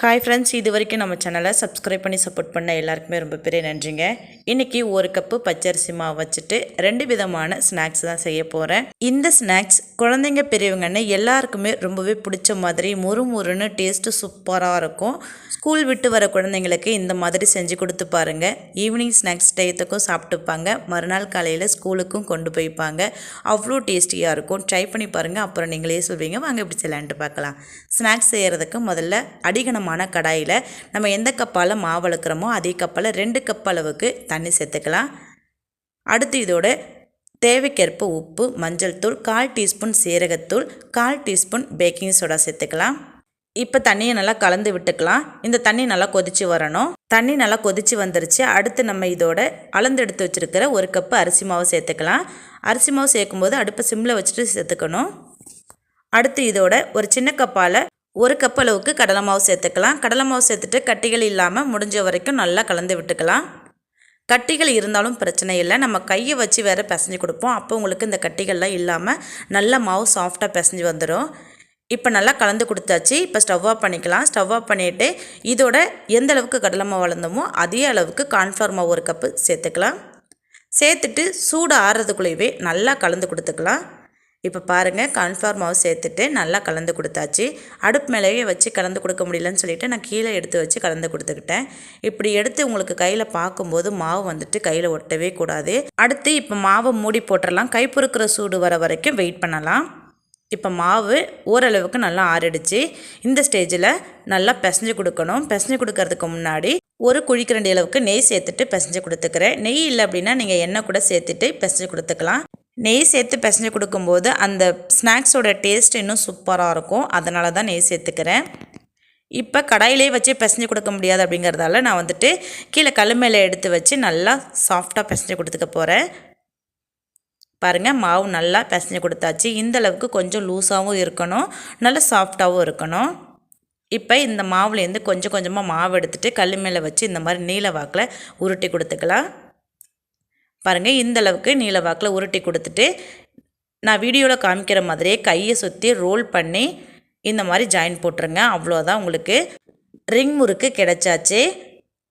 Hi friends இது வரைக்கும் நம்ம சேனலை சப்ஸ்கிரைப் பண்ணி சப்போர்ட் பண்ண எல்லாருக்குமே ரொம்ப பெரிய நன்றிங்க. இன்றைக்கி ஒரு கப்பு பச்சரிசி மாவு வச்சுட்டு ரெண்டு விதமான ஸ்நாக்ஸ் தான் செய்ய போகிறேன் இந்த ஸ்நாக்ஸ் குழந்தைங்க பெரியவங்கன்னு எல்லாருக்குமே ரொம்பவே பிடிச்ச மாதிரி முறு முறுன்னு டேஸ்ட்டு சூப்பராக இருக்கும். ஸ்கூல் விட்டு வர குழந்தைங்களுக்கு இந்த மாதிரி செஞ்சு கொடுத்து பாருங்கள் ஈவினிங் ஸ்நாக்ஸ் டயத்துக்கும் சாப்பிட்டுப்பாங்க. மறுநாள் காலையில் ஸ்கூலுக்கும் கொண்டு போய்ப்பாங்க அவ்வளோ டேஸ்டியாக இருக்கும். ட்ரை பண்ணி பாருங்கள் அப்புறம் நீங்களே சொல்வீங்க. வாங்க இப்படி செய்யலான்ட்டு பார்க்கலாம். ஸ்நாக்ஸ் செய்கிறதுக்கு முதல்ல அடிகனமான கடாயில் நம்ம எந்த கப்பால் மாவு வளர்க்குறோமோ அதே கப்பால் ரெண்டு கப் அளவுக்கு தண்ணி சேர்த்துக்கலாம். அடுத்து இதோட தேவைக்கேற்ப உப்பு மஞ்சள் தூள் கால் டீஸ்பூன் சீரகத்தூள் கால் டீஸ்பூன் பேக்கிங் சோடா சேர்த்துக்கலாம். இப்போ தண்ணியை நல்லா கலந்து விட்டுக்கலாம். இந்த தண்ணி நல்லா கொதிச்சு வரணும். தண்ணி நல்லா கொதிச்சு வந்துருச்சு. அடுத்து நம்ம இதோட அளந்து எடுத்து வச்சுருக்கிற ஒரு கப்பு அரிசி மாவு சேர்த்துக்கலாம். அரிசி மாவு சேர்க்கும்போது அடுப்பை சிம்மில் வச்சுட்டு சேர்த்துக்கணும். அடுத்து இதோட ஒரு சின்ன கப்பால் ஒரு கப் அளவுக்கு கடலை மாவு சேர்த்துக்கலாம். கடலை மாவு சேர்த்துட்டு கட்டிகள் இல்லாமல் முடிஞ்ச வரைக்கும் நல்லா கலந்து விட்டுக்கலாம். கட்டிகள் இருந்தாலும் பிரச்சனை இல்லை. நம்ம கையை வச்சு வேறு பிசைஞ்சு கொடுப்போம். அப்போ உங்களுக்கு இந்த கட்டிகள்லாம் இல்லாமல் நல்ல மாவு சாஃப்டாக பிசைஞ்சு வந்துடும் இப்போ நல்லா கலந்து கொடுத்தாச்சு. இப்போ ஸ்டவ் ஆஃப் பண்ணிக்கலாம். ஸ்டவ் ஆஃப் பண்ணிவிட்டு இதோட எந்த அளவுக்கு கடலை மாவு வளர்ந்தோமோ அதே அளவுக்கு கார்ன்ஃப்ளவர் மாவு ஒரு கப்பு சேர்த்துக்கலாம். சேர்த்துட்டு சூடு ஆறுறதுக்குள்ளேயே நல்லா கலந்து கொடுத்துக்கலாம். இப்போ பாருங்கள் கார்ன்ஃப்ளவர் மாவு சேர்த்துட்டு நல்லா கலந்து கொடுத்தாச்சு. அடுப்பு மேலேயே வச்சு கலந்து கொடுக்க முடியலன்னு சொல்லிவிட்டு நான் கீழே எடுத்து வச்சு கலந்து கொடுத்துக்கிட்டேன். இப்படி எடுத்து உங்களுக்கு கையில் பார்க்கும்போது மாவு வந்துட்டு கையில் ஒட்டவே கூடாது. அடுத்து இப்போ மாவை மூடி போட்டுடலாம். கை பொறுக்கிற சூடு வர வரைக்கும் வெயிட் பண்ணலாம். இப்போ மாவு ஓரளவுக்கு நல்லா ஆறிடுச்சு. இந்த ஸ்டேஜில் நல்லா பிசைஞ்சு கொடுக்கணும். பிசைஞ்சு கொடுக்கறதுக்கு முன்னாடி ஒரு குழிக்கரண்டி அளவுக்கு நெய் சேர்த்துட்டு பிசைஞ்சு கொடுத்துக்கிறேன். நெய் இல்லை அப்படின்னா நீங்கள் எண்ணெய் கூட சேர்த்துட்டு பிசைஞ்சு கொடுத்துக்கலாம். நெய் சேர்த்து பிசைஞ்சு கொடுக்கும்போது அந்த ஸ்நாக்ஸோட டேஸ்ட் இன்னும் சூப்பராக இருக்கும். அதனால தான் நெய் சேர்த்துக்கிறேன். இப்போ கடாயிலே வச்சு பிசைஞ்சு கொடுக்க முடியாது அப்படிங்கிறதால நான் வந்துட்டு கீழே கல் மேலே எடுத்து வச்சு நல்லா சாஃப்டாக பிசைஞ்சு கொடுத்துக்க போகிறேன் பாருங்கள் மாவு நல்லா பிசைஞ்சு கொடுத்தாச்சு. இந்த அளவுக்கு கொஞ்சம் லூஸாகவும் இருக்கணும். நல்லா சாஃப்டாகவும் இருக்கணும். இப்போ இந்த மாவுலேருந்து கொஞ்சம் கொஞ்சமாக மாவு எடுத்துகிட்டு கல் மேலே வச்சு இந்த மாதிரி நீல வாக்கில் உருட்டி கொடுத்துக்கலாம். பாருங்கள் இந்தளவுக்கு நீல வாக்கில் உருட்டி கொடுத்துட்டு நான் வீடியோவில் காமிக்கிற மாதிரியே கையை சுற்றி ரோல் பண்ணி இந்த மாதிரி ஜாயின் போட்டுருங்க. அவ்வளோதான் உங்களுக்கு ரிங் முறுக்கு கிடைச்சாச்சு.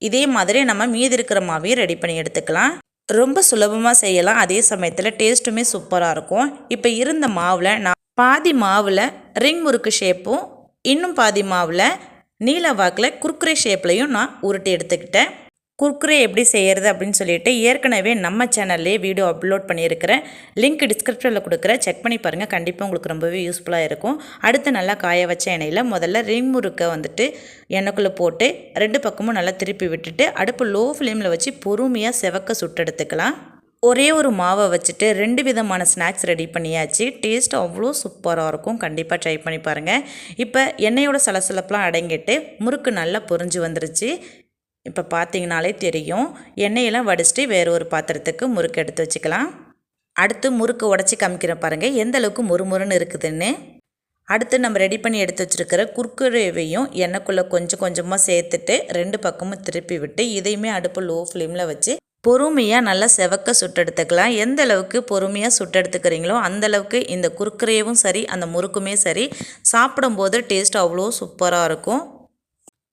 இதே மாதிரி நம்ம மீதி இருக்கிற மாவையும் ரெடி பண்ணி எடுத்துக்கலாம். ரொம்ப சுலபமாக செய்யலாம். அதே சமயத்தில் டேஸ்ட்டுமே சூப்பராக இருக்கும். இப்போ இருந்த மாவில் நான் பாதி மாவில் ரிங் முறுக்கு ஷேப்பும் இன்னும் பாதி மாவில் நீல வாக்கில் குர்குரே ஷேப்லையும் நான் உருட்டி எடுத்துக்கிட்டேன். குர்குரே எப்படி செய்கிறது அப்படின்னு சொல்லிட்டு ஏற்கனவே நம்ம சேனல்லே வீடியோ அப்லோட் பண்ணியிருக்கிறேன். லிங்க் டிஸ்கிரிப்ஷனில் கொடுக்குறேன். செக் பண்ணி பாருங்கள் கண்டிப்பாக உங்களுக்கு ரொம்பவே யூஸ்ஃபுல்லாக இருக்கும். அடுத்து நல்லா காய வச்ச எண்ணெயில் முதல்ல ரிங் முறுக்கை வந்துட்டு எண்ணெய்க்குள்ளே போட்டு ரெண்டு பக்கமும் நல்லா திருப்பி விட்டுட்டு அடுப்பு லோ ஃப்ளேமில் வச்சு பொறுமையாக செவக்க சுட்டெடுத்துக்கலாம் ஒரே ஒரு மாவை வச்சுட்டு ரெண்டு விதமான ஸ்நாக்ஸ் ரெடி பண்ணியாச்சு. டேஸ்ட் அவ்வளோ சூப்பராக இருக்கும். கண்டிப்பாக ட்ரை பண்ணி பாருங்கள் இப்போ எண்ணெயோட சலசலப்பெலாம் அடங்கிட்டு முறுக்கு நல்லா பொறிஞ்சு வந்துருச்சு. இப்போ பார்த்தீங்கனாலே தெரியும். எண்ணெயெல்லாம் வடிச்சிட்டு வேறு ஒரு பாத்திரத்துக்கு முறுக்கு எடுத்து வச்சுக்கலாம். அடுத்து முறுக்கு உடச்சி காமிக்கிற பாருங்கள் எந்த அளவுக்கு முறுமுறுன்னு இருக்குதுன்னு. அடுத்து நம்ம ரெடி பண்ணி எடுத்து வச்சுருக்கிற குர்குரேவையும் எண்ணெய்க்குள்ளே கொஞ்சம் கொஞ்சமாக சேர்த்துட்டு ரெண்டு பக்கமும் திருப்பி விட்டு இதையுமே அடுப்பு லோ ஃப்ளேமில் வச்சு பொறுமையாக நல்லா செவக்க சுட்டெடுத்துக்கலாம் எந்த அளவுக்கு பொறுமையாக சுட்டெடுத்துக்கிறீங்களோ அந்தளவுக்கு இந்த குர்குரேவும் சரி அந்த முறுக்குமே சரி. சாப்பிடும்போது டேஸ்ட் அவ்வளோ சூப்பராக இருக்கும்.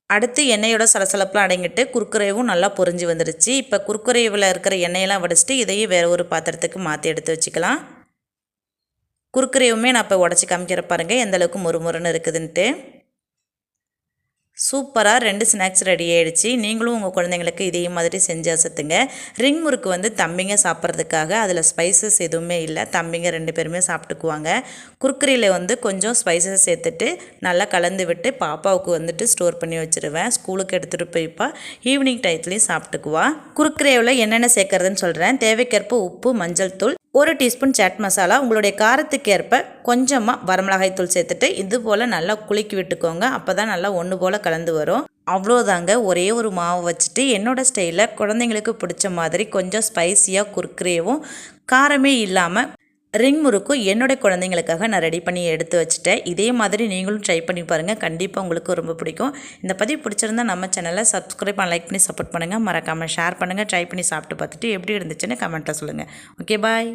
அடுத்து எண்ணெயோட சலசலப்பெலாம் அடங்கிட்டு குறுக்குறைவும் நல்லா பொறிஞ்சு வந்துடுச்சு. இப்போ குறுக்குறைவில் இருக்கிற எண்ணெயெல்லாம் வடிச்சிட்டு இதையும் வேறு ஒரு பாத்திரத்துக்கு மாற்றி எடுத்து வச்சுக்கலாம். குறுக்குறையுமே நான் இப்போ உடச்சி காமிக்கிற பாருங்கள் எந்த அளவுக்கு முறுமுறுன்னு இருக்குதுன்ட்டு. சூப்பராக ரெண்டு ஸ்நாக்ஸ் ரெடி ஆகிடுச்சு நீங்களும் உங்கள் குழந்தைங்களுக்கு இதே மாதிரி செஞ்சு அசத்துங்க. ரிங் முறுக்கு வந்து தம்பிங்க சாப்பிட்றதுக்காக அதில் ஸ்பைசஸ் எதுவுமே இல்லை. தம்பிங்க ரெண்டு பேருமே சாப்பிட்டுக்குவாங்க. குர்க்கரியில் வந்து கொஞ்சம் ஸ்பைசஸ் சேர்த்துட்டு நல்லா கலந்து விட்டு பாப்பாவுக்கு வந்துட்டு ஸ்டோர் பண்ணி வச்சுருவேன். ஸ்கூலுக்கு எடுத்துகிட்டு போய்ப்பா. ஈவினிங் டயத்துலேயும் சாப்பிட்டுக்குவா. குர்க்கரேவில் என்னென்ன சேர்க்குறதுன்னு சொல்கிறேன் தேவைக்கேற்ப உப்பு மஞ்சள் தூள் ஒரு டீஸ்பூன் சாட் மசாலா உங்களுடைய காரத்துக்கு ஏற்ப கொஞ்சமாக வரமிளகாய்த்தூள் சேர்த்துட்டு இது போல் நல்லா குலுக்கி விட்டுக்கோங்க. அப்போ தான் நல்லா ஒன்று போல் கலந்து வரும். அவ்வளோதாங்க ஒரே ஒரு மாவு வச்சுட்டு என்னோடய ஸ்டைலில் குழந்தைங்களுக்கு பிடிச்ச மாதிரி கொஞ்சம் ஸ்பைஸியாக குறுக்குறேவும் காரமே இல்லாமல் ரிங் முறுக்கும் என்னுடைய குழந்தைங்களுக்காக நான் ரெடி பண்ணி எடுத்து வச்சுட்டேன். இதே மாதிரி நீங்களும் ட்ரை பண்ணி பாருங்கள் கண்டிப்பாக உங்களுக்கு ரொம்ப பிடிக்கும். இந்த பதிவு பிடிச்சிருந்தா நம்ம சேனலை சப்ஸ்கிரைப் பண்ண லைக் பண்ணி சப்போர்ட் பண்ணுங்கள் மறக்காமல் ஷேர் பண்ணுங்கள் ட்ரை பண்ணி சாப்பிட்டு பார்த்துட்டு எப்படி இருந்துச்சுன்னு கமெண்ட்டில் சொல்லுங்கள் ஓகே பாய்